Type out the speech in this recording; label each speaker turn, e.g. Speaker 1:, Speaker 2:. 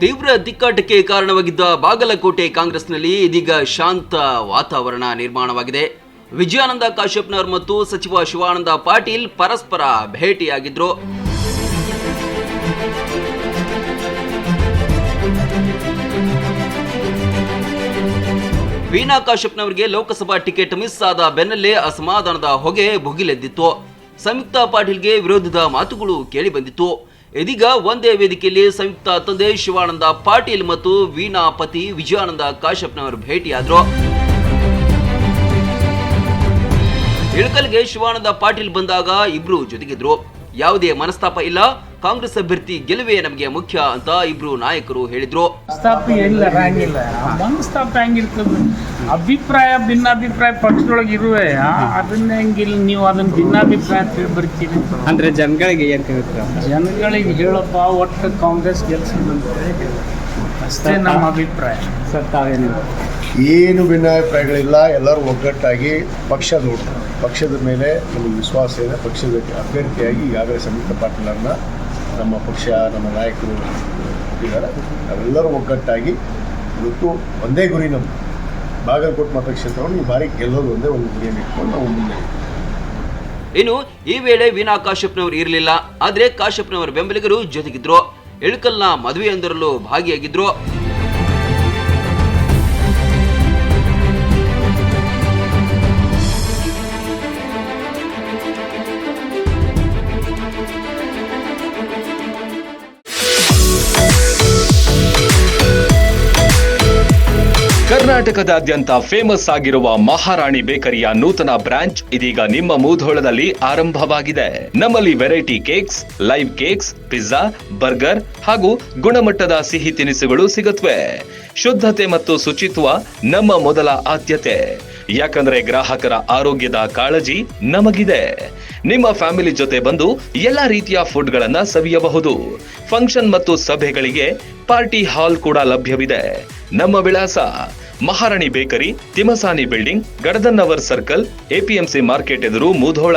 Speaker 1: ತೀವ್ರ ತಿಕ್ಕಾಟಕ್ಕೆ ಕಾರಣವಾಗಿದ್ದ ಬಾಗಲಕೋಟೆ ಕಾಂಗ್ರೆಸ್ನಲ್ಲಿ ಇದೀಗ ಶಾಂತ ವಾತಾವರಣ ನಿರ್ಮಾಣವಾಗಿದೆ. ವಿಜಯಾನಂದ ಕಾಶ್ಯಪ್ನವರ್ ಮತ್ತು ಸಚಿವ ಶಿವಾನಂದ ಪಾಟೀಲ್ ಪರಸ್ಪರ ಭೇಟಿಯಾಗಿದ್ರು. ವೀಣಾ ಕಾಶ್ಯಪ್ನವರಿಗೆ ಲೋಕಸಭಾ ಟಿಕೆಟ್ ಮಿಸ್ ಆದ ಬೆನ್ನಲ್ಲೇ ಅಸಮಾಧಾನದ ಹೊಗೆ ಭುಗಿಲೆದ್ದಿತ್ತು. ಸಂಯುಕ್ತ ಪಾಟೀಲ್ಗೆ ವಿರೋಧದ ಮಾತುಗಳು ಕೇಳಿ ಬಂದಿತ್ತು. ಇದೀಗ ಒಂದೇ ವೇದಿಕೆಯಲ್ಲಿ ಸಂಯುಕ್ತ ತಂದೆ ಶಿವಾನಂದ ಪಾಟೀಲ್ ಮತ್ತು ವೀಣಾ ಪತಿ ವಿಜಯಾನಂದ ಕಾಶ್ಯಪ್ನವರು ಭೇಟಿಯಾದರು. ಇಳಕಲ್ಗೆ ಶಿವಾನಂದ ಪಾಟೀಲ್ ಬಂದಾಗ ಇಬ್ರು ಜೊತೆಗಿದ್ರು. ಯಾವುದೇ ಮನಸ್ತಾಪ ಇಲ್ಲ. ಕಾಂಗ್ರೆಸ್ ಅಭ್ಯರ್ಥಿ ಗೆಲುವೆ ನಮಗೆ ಮುಖ್ಯ ಅಂತ ಇಬ್ರು ನಾಯಕರು ಹೇಳಿದ್ರು.
Speaker 2: ಅಭಿಪ್ರಾಯ ಭಿನ್ನಾಭಿಪ್ರಾಯ ಪಕ್ಷದೊಳಗೆ ಇರುವೆ. ಅದನ್ನ ಹೆಂಗಿಲ್ಲ? ನೀವು ಅದನ್ನ ಭಿನ್ನಾಭಿಪ್ರಾಯ ಅಂತ ಹೇಳಿ ಬರ್ತೀರಿ
Speaker 3: ಅಂದ್ರೆ ಜನಗಳಿಗೆ ಏನ್
Speaker 2: ಜನಗಳಿಗೆ ಹೇಳಪ್ಪ ಒಟ್ಟು ಕಾಂಗ್ರೆಸ್ ಗೆಲ್ಸ ಅಷ್ಟೇ ನಮ್ಮ ಅಭಿಪ್ರಾಯ.
Speaker 3: ಸರ್ ತಾವೇನು
Speaker 4: ಏನು ಭಿನ್ನಾಭಿಪ್ರಾಯಗಳಿಲ್ಲ, ಎಲ್ಲರೂ ಒಗ್ಗಟ್ಟಾಗಿ ಪಕ್ಷ ನೋಡ್ತಾರೆ ಪಕ್ಷದ ಮೇಲೆ ನಮಗೆ ವಿಶ್ವಾಸ ಇದೆ. ಪಕ್ಷದ ಅಭ್ಯರ್ಥಿಯಾಗಿ ಈಗಾಗಲೇ ಸಂಯುಕ್ತ ಪಾಟೀಲರನ್ನ ನಮ್ಮ ಪಕ್ಷ, ನಮ್ಮ ನಾಯಕರು ಇದ್ದಾರೆ. ನಾವೆಲ್ಲರೂ ಒಗ್ಗಟ್ಟಾಗಿ ಇವತ್ತು ಒಂದೇ ಗುರಿ ನಮ್ಮ ಬಾಗಲಕೋಟೆ ಮತಕ್ಷೇತ್ರವನ್ನು ಈ ಬಾರಿ ಗೆಲ್ಲೋದು ಒಂದೇ ಒಂದು ಗುರಿಯನ್ನು ಇಟ್ಕೊಂಡು ನಾವು ಮುಂದೆ
Speaker 1: ಇನ್ನು ಈ ವೇಳೆ ವೀಣಾ ಕಾಶ್ಯಪ್ನವರು ಇರಲಿಲ್ಲ, ಆದರೆ ಕಾಶ್ಯಪ್ನವರ ಬೆಂಬಲಿಗರು ಜೊತೆಗಿದ್ರು. ಇಳಕಲ್ನ ಮದುವೆಯೊಂದರಲ್ಲೂ ಭಾಗಿಯಾಗಿದ್ರು.
Speaker 5: ಕರ್ನಾಟಕದಾದ್ಯಂತ ಫೇಮಸ್ ಆಗಿರುವ ಮಹಾರಾಣಿ ಬೇಕರಿಯ ನೂತನ ಬ್ರಾಂಚ್ ಇದೀಗ ನಿಮ್ಮ ಮೂಧೋಳದಲ್ಲಿ ಆರಂಭವಾಗಿದೆ. ನಮ್ಮಲ್ಲಿ variety cakes live cakes pizza burger ಹಾಗೂ ಗುಣಮಟ್ಟದ ಸಿಹಿ ತಿನಿಸುಗಳು ಸಿಗುತ್ತವೆ ಶುದ್ಧತೆ ಮತ್ತು ಶುಚಿತ್ವ ನಮ್ಮ ಮೊದಲ ಆದ್ಯತೆ. ಯಾಕಂದ್ರೆ ಗ್ರಾಹಕರ ಆರೋಗ್ಯದ ಕಾಳಜಿ ನಮಗಿದೆ. ನಿಮ್ಮ ಫ್ಯಾಮಿಲಿ ಜೊತೆ ಬಂದು ಎಲ್ಲಾ ರೀತಿಯ ಫುಡ್ಗಳನ್ನು ಸವಿಯಬಹುದು. ಫಂಕ್ಷನ್ ಮತ್ತು ಸಭೆಗಳಿಗೆ ಪಾರ್ಟಿ ಹಾಲ್ ಕೂಡ ಲಭ್ಯವಿದೆ. ನಮ್ಮ ವಿಳಾಸ Maharani bakery, Timasani building Gadadannavar circle, APMC market ಎದುರು Mudhol.